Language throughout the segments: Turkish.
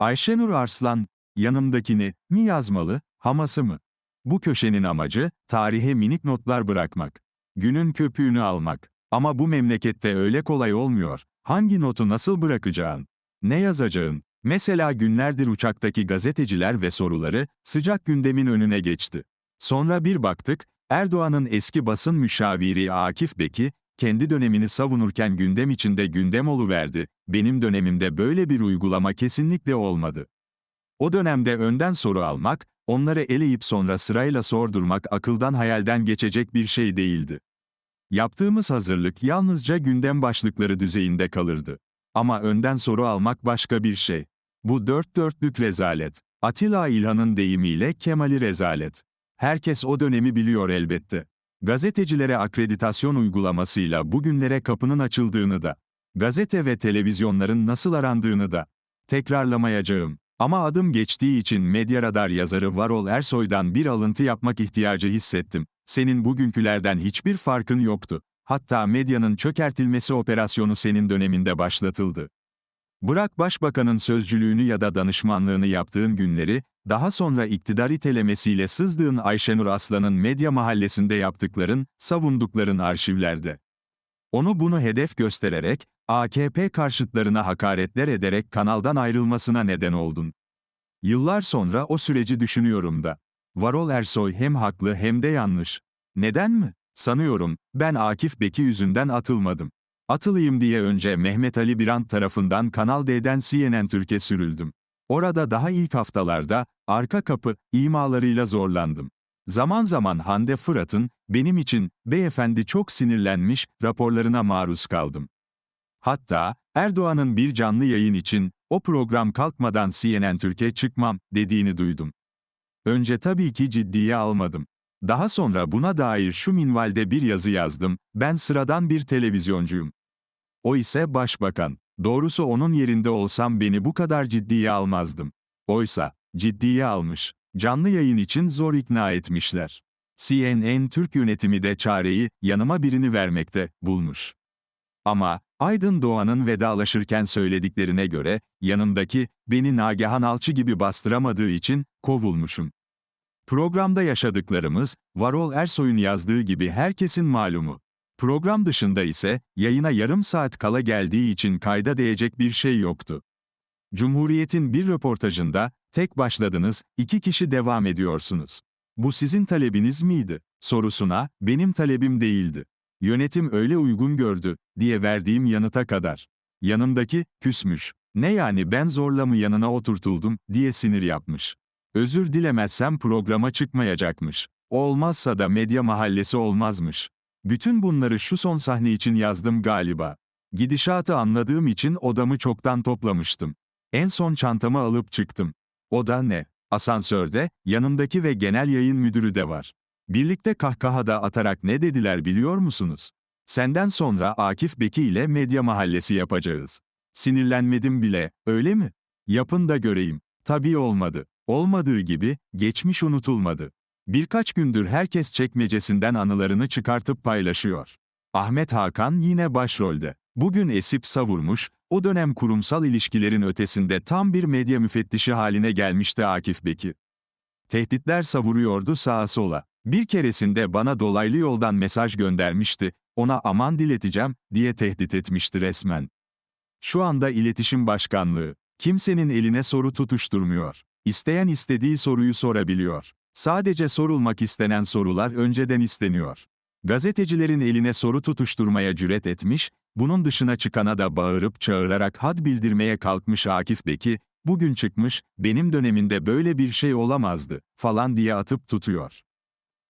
Ayşenur Arslan, yanımdakini mi yazmalı, Hamas'ı mı? Bu köşenin amacı, tarihe minik notlar bırakmak. Günün köpüğünü almak. Ama bu memlekette öyle kolay olmuyor. Hangi notu nasıl bırakacağın? Ne yazacağın? Mesela günlerdir uçaktaki gazeteciler ve soruları, sıcak gündemin önüne geçti. Sonra bir baktık, Erdoğan'ın eski basın müşaviri Akif Beki, kendi dönemini savunurken gündem içinde gündem oluverdi. Benim dönemimde böyle bir uygulama kesinlikle olmadı. O dönemde önden soru almak, onları eleyip sonra sırayla sordurmak akıldan hayalden geçecek bir şey değildi. Yaptığımız hazırlık yalnızca gündem başlıkları düzeyinde kalırdı. Ama önden soru almak başka bir şey. Bu dört dörtlük rezalet. Atilla İlhan'ın deyimiyle Kemal'i rezalet. Herkes o dönemi biliyor elbette. Gazetecilere akreditasyon uygulamasıyla bugünlere kapının açıldığını da, gazete ve televizyonların nasıl arandığını da tekrarlamayacağım. Ama adım geçtiği için Medya Radar yazarı Varol Ersoy'dan bir alıntı yapmak ihtiyacı hissettim. Senin bugünkülerden hiçbir farkın yoktu. Hatta medyanın çökertilmesi operasyonu senin döneminde başlatıldı. Bırak başbakanın sözcülüğünü ya da danışmanlığını yaptığın günleri, daha sonra iktidar itelemesiyle sızdığın Ayşenur Aslan'ın medya mahallesinde yaptıkların, savundukların arşivlerde. Onu bunu hedef göstererek, AKP karşıtlarına hakaretler ederek kanaldan ayrılmasına neden oldun. Yıllar sonra o süreci düşünüyorum da. Varol Ersoy hem haklı hem de yanlış. Neden mi? Sanıyorum, ben Akif Beki yüzünden atılmadım. Atılayım diye önce Mehmet Ali Birant tarafından Kanal D'den CNN Türkiye sürüldüm. Orada daha ilk haftalarda, arka kapı, imalarıyla zorlandım. Zaman zaman Hande Fırat'ın, benim için, beyefendi çok sinirlenmiş, raporlarına maruz kaldım. Hatta, Erdoğan'ın bir canlı yayın için, o program kalkmadan CNN Türkiye çıkmam, dediğini duydum. Önce tabii ki ciddiye almadım. Daha sonra buna dair şu minvalde bir yazı yazdım, ben sıradan bir televizyoncuyum. O ise başbakan. Doğrusu onun yerinde olsam beni bu kadar ciddiye almazdım. Oysa, ciddiye almış. Canlı yayın için zor ikna etmişler. CNN Türk yönetimi de çareyi, yanıma birini vermekte, bulmuş. Ama, Aydın Doğan'ın vedalaşırken söylediklerine göre, yanımdaki, beni Nagihan Alçı gibi bastıramadığı için, kovulmuşum. Programda yaşadıklarımız, Varol Ersoy'un yazdığı gibi herkesin malumu. Program dışında ise, yayına yarım saat kala geldiği için kayda değecek bir şey yoktu. Cumhuriyet'in bir röportajında, tek başladınız, iki kişi devam ediyorsunuz. Bu sizin talebiniz miydi? Sorusuna, benim talebim değildi. Yönetim öyle uygun gördü, diye verdiğim yanıta kadar. Yanımdaki, küsmüş. Ne yani ben zorla mı yanına oturtuldum, diye sinir yapmış. Özür dilemezsem programa çıkmayacakmış. Olmazsa da medya mahallesi olmazmış. Bütün bunları şu son sahne için yazdım galiba. Gidişatı anladığım için odamı çoktan toplamıştım. En son çantamı alıp çıktım. Oda ne? Asansörde, yanımdaki ve genel yayın müdürü de var. Birlikte kahkahada atarak ne dediler biliyor musunuz? Senden sonra Akif Beki ile medya mahallesi yapacağız. Sinirlenmedim bile, öyle mi? Yapın da göreyim. Tabii olmadı. Olmadığı gibi, geçmiş unutulmadı. Birkaç gündür herkes çekmecesinden anılarını çıkartıp paylaşıyor. Ahmet Hakan yine başrolde. Bugün esip savurmuş, o dönem kurumsal ilişkilerin ötesinde tam bir medya müfettişi haline gelmişti Akif Beki. Tehditler savuruyordu sağa sola. Bir keresinde bana dolaylı yoldan mesaj göndermişti, ona aman dileteceğim, diye tehdit etmişti resmen. Şu anda iletişim başkanlığı. Kimsenin eline soru tutuşturmuyor. İsteyen istediği soruyu sorabiliyor. Sadece sorulmak istenen sorular önceden isteniyor. Gazetecilerin eline soru tutuşturmaya cüret etmiş, bunun dışına çıkana da bağırıp çağırarak had bildirmeye kalkmış Akif Beki, bugün çıkmış, benim döneminde böyle bir şey olamazdı, falan diye atıp tutuyor.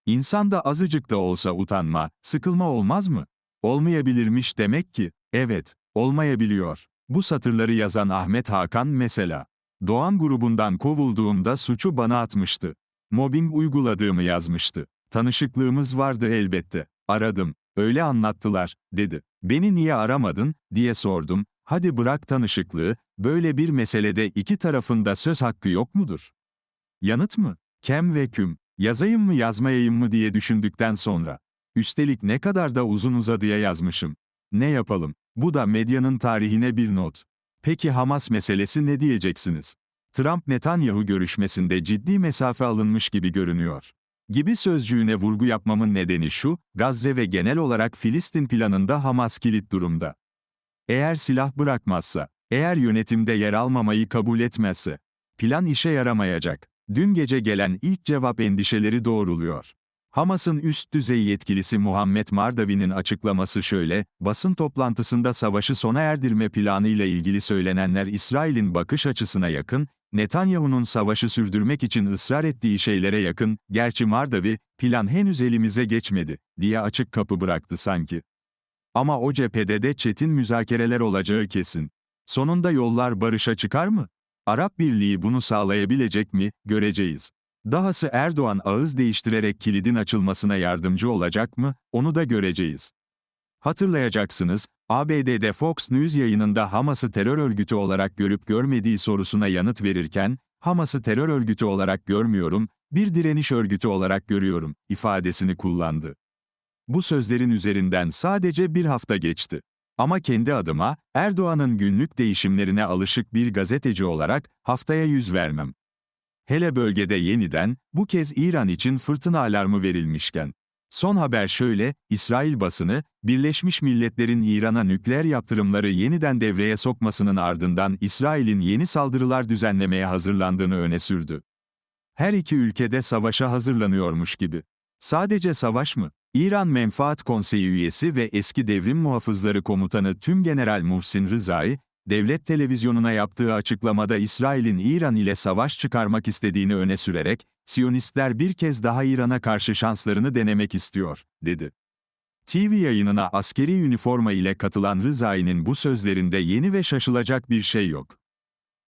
İnsanda azıcık da olsa utanma, sıkılma olmaz mı? Olmayabilirmiş demek ki, evet, olmayabiliyor. Bu satırları yazan Ahmet Hakan mesela. Doğan grubundan kovulduğumda suçu bana atmıştı. Mobbing uyguladığımı yazmıştı. Tanışıklığımız vardı elbette. Aradım. Öyle anlattılar, dedi. Beni niye aramadın, diye sordum. Hadi bırak tanışıklığı, böyle bir meselede iki tarafında söz hakkı yok mudur? Yanıt mı? Kem ve küm. Yazayım mı yazmayayım mı diye düşündükten sonra. Üstelik ne kadar da uzun uzadıya yazmışım. Ne yapalım? Bu da medyanın tarihine bir not. Peki Hamas meselesi ne diyeceksiniz? Trump-Netanyahu görüşmesinde ciddi mesafe alınmış gibi görünüyor. Gibi sözcüğüne vurgu yapmamın nedeni şu, Gazze ve genel olarak Filistin planında Hamas kilit durumda. Eğer silah bırakmazsa, eğer yönetimde yer almamayı kabul etmezse, plan işe yaramayacak. Dün gece gelen ilk cevap endişeleri doğruluyor. Hamas'ın üst düzey yetkilisi Muhammed Mardavi'nin açıklaması şöyle, basın toplantısında savaşı sona erdirme planıyla ilgili söylenenler İsrail'in bakış açısına yakın, Netanyahu'nun savaşı sürdürmek için ısrar ettiği şeylere yakın, gerçi Mardavi, plan henüz elimize geçmedi, diye açık kapı bıraktı sanki. Ama o cephede de çetin müzakereler olacağı kesin. Sonunda yollar barışa çıkar mı? Arap Birliği bunu sağlayabilecek mi, göreceğiz. Dahası Erdoğan ağız değiştirerek kilidin açılmasına yardımcı olacak mı, onu da göreceğiz. Hatırlayacaksınız, ABD'de Fox News yayınında Hamas'ı terör örgütü olarak görüp görmediği sorusuna yanıt verirken, Hamas'ı terör örgütü olarak görmüyorum, bir direniş örgütü olarak görüyorum, ifadesini kullandı. Bu sözlerin üzerinden sadece bir hafta geçti. Ama kendi adıma, Erdoğan'ın günlük değişimlerine alışık bir gazeteci olarak, haftaya yüz vermem. Hele bölgede yeniden, bu kez İran için fırtına alarmı verilmişken. Son haber şöyle, İsrail basını, Birleşmiş Milletler'in İran'a nükleer yaptırımları yeniden devreye sokmasının ardından İsrail'in yeni saldırılar düzenlemeye hazırlandığını öne sürdü. Her iki ülkede savaşa hazırlanıyormuş gibi. Sadece savaş mı? İran Menfaat Konseyi üyesi ve eski devrim muhafızları komutanı Tümgeneral Muhsin Rızai, devlet televizyonuna yaptığı açıklamada İsrail'in İran ile savaş çıkarmak istediğini öne sürerek, Siyonistler bir kez daha İran'a karşı şanslarını denemek istiyor, dedi. TV yayınına askeri üniforma ile katılan Rızai'nin bu sözlerinde yeni ve şaşılacak bir şey yok.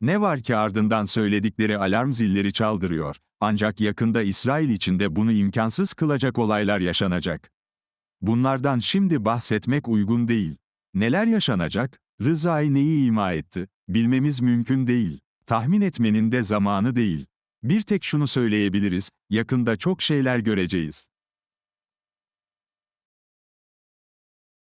Ne var ki ardından söyledikleri alarm zilleri çaldırıyor, ancak yakında İsrail içinde bunu imkansız kılacak olaylar yaşanacak. Bunlardan şimdi bahsetmek uygun değil. Neler yaşanacak? Rıza'yı neyi ima etti? Bilmemiz mümkün değil. Tahmin etmenin de zamanı değil. Bir tek şunu söyleyebiliriz, yakında çok şeyler göreceğiz.